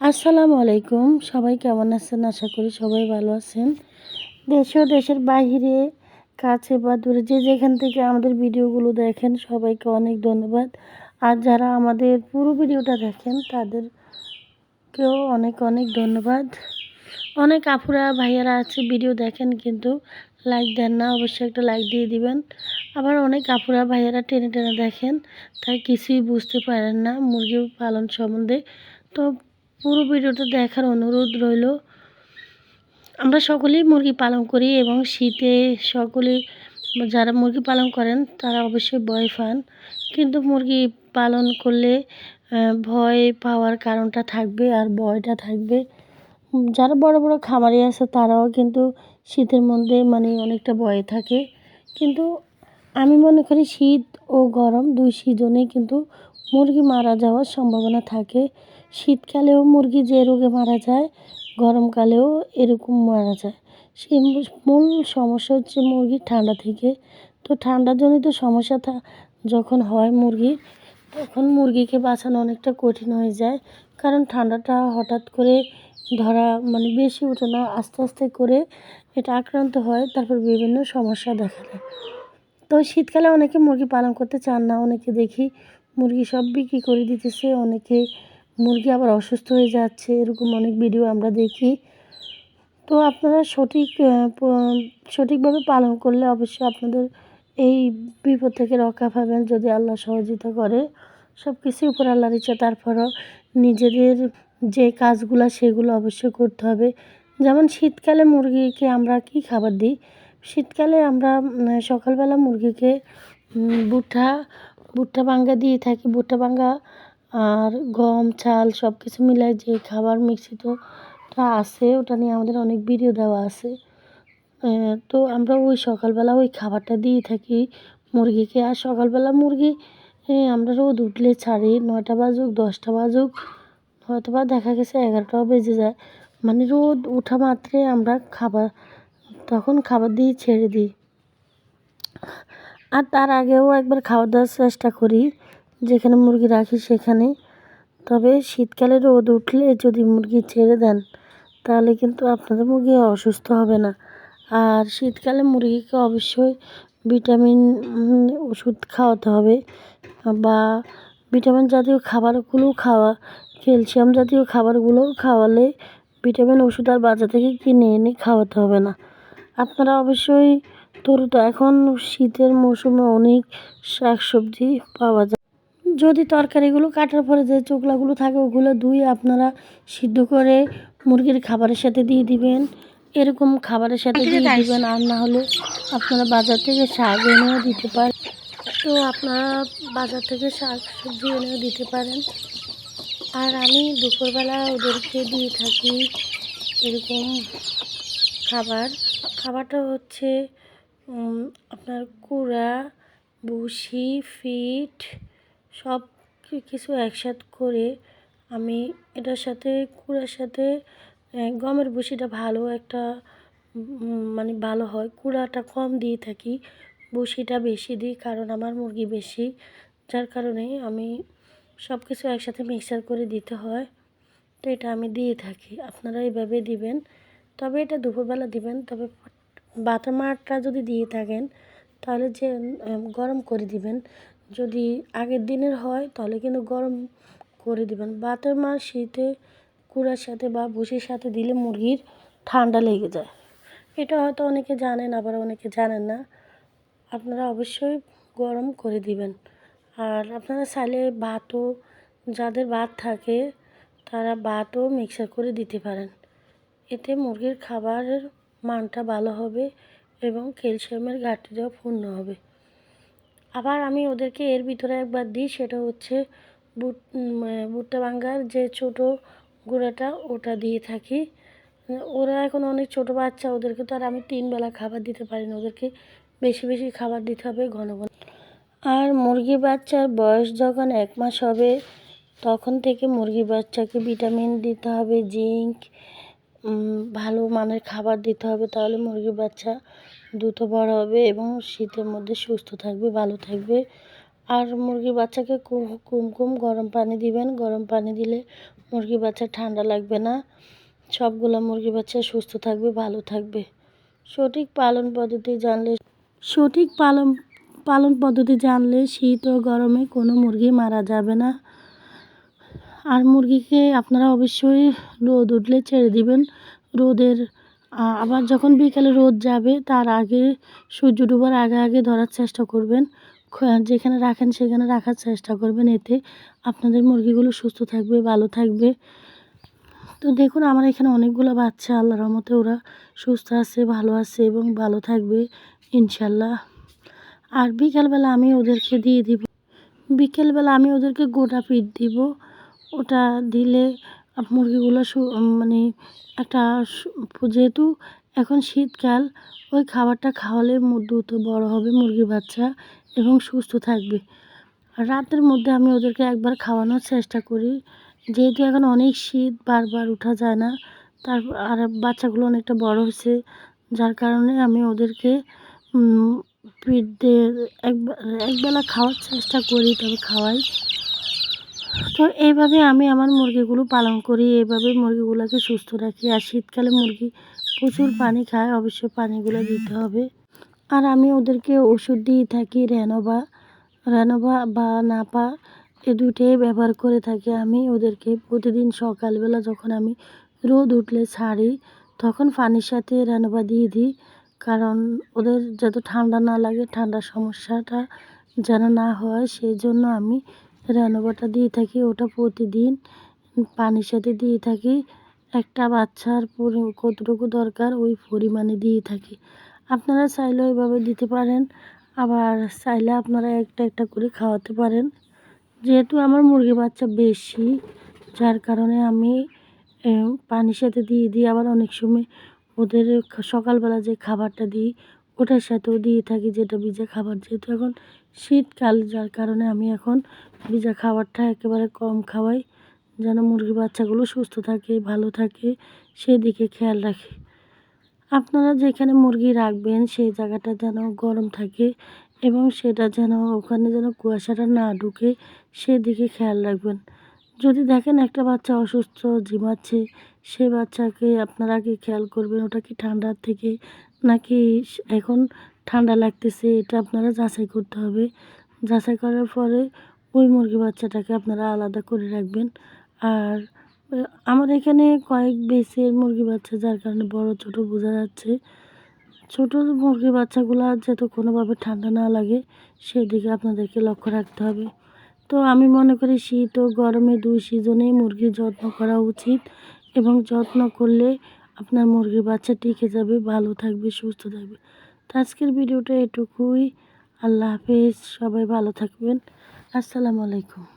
আসসালামু আলাইকুম। সবাই কেমন আছেন? আশা করি সবাই ভালো আছেন। দেশ ও দেশের বাইরে কাছে বা দূরে যে যেখান থেকে আমাদের ভিডিওগুলো দেখেন, সবাইকে অনেক ধন্যবাদ। আর যারা আমাদের পুরো ভিডিওটা দেখেন, তাদেরকেও অনেক অনেক ধন্যবাদ। অনেক আপুরা, ভাইয়ারা আছে, ভিডিও দেখেন, কিন্তু লাইক দেন না, অবশ্যই একটা লাইক দিয়ে দিবেন। আবার অনেক আপুরা, ভাইয়ারা টেনে টেনে দেখেন, তাই কিছুই বুঝতে পারেন না মুরগি পালন সম্বন্ধে। তো পুরো ভিডিওটা দেখার অনুরোধ রইল। আমরা সকলেই মুরগি পালন করি এবং শীতে সকলেই যারা মুরগি পালন করেন, তারা অবশ্যই ভয় পান। কিন্তু মুরগি পালন করলে ভয় পাওয়ার কারণটা থাকবে আর ভয়টা থাকবে। যারা বড় বড় খামারি আছে, তারাও কিন্তু শীতের মধ্যে মানে অনেকটা ভয়ে থাকে। কিন্তু আমি মনে করি শীত ও গরম দুই সিজনেই কিন্তু মুরগি মারা যাওয়ার সম্ভাবনা থাকে। শীতকালেও মুরগি যে রোগে মারা যায়, গরমকালেও এরকম মারা যায়। সেই মূল সমস্যা হচ্ছে মুরগির ঠান্ডা থেকে। তো ঠান্ডাজনিত সমস্যা থা- যখন হয় মুরগির, তখন মুরগিকে বাঁচানো অনেকটা কঠিন হয়ে যায়। কারণ ঠান্ডাটা হঠাৎ করে ধরা মানে বেশি ওঠে না, আস্তে আস্তে করে এটা আক্রান্ত হয়, তারপর বিভিন্ন সমস্যা দেখা দেয়। তো শীতকালে অনেকে মুরগি পালন করতে চান না, অনেকে দেখি মুরগি সব বিক্রি করে দিতেছে, অনেকে মুরগি আবার অসুস্থ হয়ে যাচ্ছে এরকম অনেক ভিডিও আমরা দেখি। তো আপনারা সঠিক সঠিকভাবে পালন করলে অবশ্যই আপনাদের এই বিপদ থেকে রক্ষা পাবেন যদি আল্লাহ সহযোগিতা করে। সব কিছুই উপর আল্লাহর ইচ্ছা তারপরও নিজেদের যে কাজগুলো সেগুলো অবশ্যই করতে হবে। যেমন শীতকালে মুরগিকে আমরা কি খাবার দিই? শীতকালে আমরা সকালবেলা মুরগিকে উম, ভুট্টা বাঙ্গা দিয়ে থাকি। ভুট্টা বাঙ্গা আর গম, চাল সব কিছু মিলাই যে খাবার মিশ্রিতটা আছে, ওটা নিয়ে আমাদের অনেক ভিডিও দেওয়া আছে। তো আমরা ওই সকালবেলা ওই খাবারটা দিয়ে থাকি মুরগিকে। আর সকালবেলা মুরগি আমরা রোদ উঠলে ছাড়ি, নয়টা বাজুক, দশটা বাজুক হয়তো বা দেখা গেছে এগারোটাও বেজে যায়। মানে রোদ ওঠা মাত্রে আমরা খাবার, তখন খাবার দিয়ে ছেড়ে দিই। আর তার আগেও একবার খাওয়া দাওয়ার চেষ্টা করি। যেখানে মুরগি রাখি সেখানে। তবে শীতকালে রোদ উঠলে যদি মুরগি ছেড়ে দেন, তাহলে কিন্তু আপনাদের মুরগি অসুস্থ হবে না। আর শীতকালে মুরগিকে অবশ্যই ভিটামিন ওষুধ খাওয়াতে হবে। বা ভিটামিন জাতীয় খাবারগুলো খাওয়া, ক্যালসিয়াম জাতীয় খাবারগুলো খাওয়ালে ভিটামিন ওষুধ আর বাজার থেকে কিনে এনে খাওয়াতে হবে না। আপনারা অবশ্যই তরুটা এখন শীতের মৌসুমে অনেক শাক সবজি পাওয়া যায়। যদি তরকারিগুলো কাটার পরে যে চোখলাগুলো থাকে ওগুলো ধুয়ে আপনারা সিদ্ধ করে মুরগির খাবারের সাথে দিয়ে দিবেন। এরকম খাবারের সাথে দিয়ে দিবেন আর না হলে আপনারা বাজার থেকে শাক এনেও দিতে পারেন। তো আপনারা বাজার থেকে শাক সবজি এনেও দিতে পারেন। আর আমি দুপুরবেলা ওদেরকে দিয়ে থাকি এরকম খাবার। খাবারটা হচ্ছে আপনার কুড়া ভুসি ফিট সব কিছু একসাথে করে আমি এটার সাথে, কুড়ার সাথে গমের ভুসিটা ভালো একটা মানে ভালো হয়। কুড়াটা কম দিয়ে থাকি ভুসিটা বেশি দিই কারণ আমার মুরগি বেশি। যার কারণে আমি সব কিছু একসাথে মিক্সার করে দিতে হয়। তো এটা আমি দিয়ে থাকি। আপনারা এইভাবে দিবেন। তবে এটা দুপুরবেলা দিবেন। তবে বাটার মারটা যদি দিয়ে থাকেন, তাহলে যে গরম করে দিবেন যদি আগের দিনের হয়, তাহলে কিন্তু গরম করে দিবেন। বাতের মার শীতে কুড়ার সাথে বা ভুসির সাথে দিলে মুরগির ঠান্ডা লেগে যায়। এটা হয়তো অনেকে জানেন, আবার অনেকে জানেন না। আপনারা অবশ্যই গরম করে দিবেন। আর আপনারা চাইলে ভাতও, যাদের ভাত থাকে, তারা ভাতও মিক্সার করে দিতে পারেন। এতে মুরগির খাবারের মানটা ভালো হবে এবং ক্যালসিয়ামের ঘাটতিটাও পূর্ণ হবে। আবার আমি ওদেরকে এর ভিতরে একবার দিই, সেটা হচ্ছে বুট ভুট্টা ভাঙ্গার যে ছোট গুঁড়াটা ওটা দিয়ে থাকি। ওরা এখন অনেক ছোট বাচ্চা, ওদেরকে তো আর আমি তিনবেলা খাবার দিতে পারি না, ওদেরকে বেশি বেশি খাবার দিতে হবে ঘন ঘন। আর মুরগি বাচ্চার বয়স যখন এক মাস হবে, তখন থেকে মুরগি বাচ্চাকে ভিটামিন দিতে হবে, জিঙ্ক ভালো মানের খাবার দিতে হবে, তাহলে মুরগির বাচ্চা দ্রুত বড় হবে এবং শীতের মধ্যে সুস্থ থাকবে, ভালো থাকবে। আর মুরগির বাচ্চাকে কুম কুম গরম পানি দিবেন। গরম পানি দিলে মুরগি বাচ্চা ঠান্ডা লাগবে না। সবগুলো মুরগি বাচ্চা সুস্থ থাকবে, ভালো থাকবে। সঠিক পালন পদ্ধতি জানলে, সঠিক পালন পালন পদ্ধতি জানলে শীত ও গরমে কোনো মুরগি মারা যাবে না। আর মুরগিকে আপনারা অবশ্যই রোদ উঠলে ছেড়ে দিবেন। রোদের আবার যখন বিকালে রোদ যাবে, তার আগে সূর্য ডুবার আগে আগে ধরার চেষ্টা করবেন। যেখানে রাখেন সেখানে রাখার চেষ্টা করবেন এতে আপনাদের মুরগিগুলো সুস্থ থাকবে, ভালো থাকবে। তো দেখুন, আমার এখানে অনেকগুলো বাচ্চা, আল্লাহর রহমতে ওরা সুস্থ আছে, ভালো আছে এবং ভালো থাকবে ইনশাল্লাহ আর বিকালবেলা আমি ওদেরকে দিয়ে দিব। বিকেলবেলা আমি ওদেরকে গোটা পিঠ দিব। ওটা দিলে মুরগিগুলো মানে একটা যেহেতু এখন শীতকাল, ওই খাবারটা খাওয়ালে দ্রুত বড় হবে মুরগির বাচ্চা এবং সুস্থ থাকবে। রাতের মধ্যে আমি ওদেরকে একবার খাওয়ানোর চেষ্টা করি। যেহেতু এখন অনেক শীত, বারবার ওঠা যায় না, তার আর বাচ্চাগুলো অনেকটা বড় হয়েছে, যার কারণে আমি ওদেরকে পিঠ দিয়ে একবেলা খাওয়ার চেষ্টা করি, তবে খাওয়াই। তো এইভাবে আমি আমার মুরগিগুলো পালন করি, এইভাবে মুরগিগুলোকে সুস্থ রাখি। আর শীতকালে মুরগি প্রচুর পানি খায়, অবশ্যই পানিগুলো দিতে হবে। আর আমি ওদেরকে ওষুধ দিয়ে থাকি রেনোভা রেনোভা বা নাপা এ দুটোই ব্যবহার করে থাকি আমি ওদেরকে। প্রতিদিন সকালবেলা যখন আমি রোদ উঠলে ছাড়ি, তখন পানির সাথে রেনোভা দিয়ে দিই। কারণ ওদের যাতে ঠান্ডা না লাগে, ঠান্ডার সমস্যাটা যেন না হয়, সেই জন্য আমি রেনোভাটা দিয়ে থাকি, ওটা প্রতিদিন পানির সাথে দিয়ে থাকি। একটা বাচ্চার পরি কতটুকু দরকার ওই পরিমাণে দিয়ে থাকি। আপনারা চাইলে ওইভাবে দিতে পারেন, আবার চাইলে আপনারা একটা একটা করে খাওয়াতে পারেন। যেহেতু আমার মুরগি বাচ্চা বেশি, যার কারণে আমি পানির সাথে দিয়ে দিই। আবার অনেক সময় ওদের সকালবেলা যে খাবারটা দিই, ওটার সাথেও দিয়ে থাকি, যেটা ভিজা খাবার। যেহেতু এখন শীতকাল, যার কারণে আমি এখন ভিজা খাবারটা একেবারে কম খাওয়াই, যেন মুরগি বাচ্চাগুলো সুস্থ থাকে, ভালো থাকে, সেদিকে খেয়াল রাখি। আপনারা যেখানে মুরগি রাখবেন, সেই জায়গাটা যেন গরম থাকে এবং সেটা যেন ওখানে যেন কুয়াশাটা না ঢুকে, সেদিকে খেয়াল রাখবেন। যদি দেখেন একটা বাচ্চা অসুস্থ জিমাচ্ছে সে বাচ্চাকে আপনারা আগে খেয়াল করবেন, ওটা কি ঠান্ডার থেকে নাকি এখন ঠান্ডা লাগতেছে, এটা আপনারা যাচাই করতে হবে। যাচাই করার পরে ওই মুরগি বাচ্চাটাকে আপনারা আলাদা করে রাখবেন। আর আমার এখানে কয়েক বেসের মুরগি বাচ্চা, যার কারণে বড়, ছোট বোঝা যাচ্ছে। ছোট মুরগির বাচ্চাগুলো যাতে কোনোভাবে ঠান্ডা না লাগে, সেদিকে আপনাদেরকে লক্ষ্য রাখতে হবে। তো আমি মনে করি শীত ও গরমে দুই সিজনেই মুরগির যত্ন করা উচিত এবং যত্ন করলে আপনার মুরগির বাচ্চা টিকে যাবে, ভালো থাকবে, সুস্থ থাকবে। তো আজকের ভিডিওটা এটুকুই। আল্লাহ হাফেজ সবাই ভালো থাকবেন। আসসালামু আলাইকুম।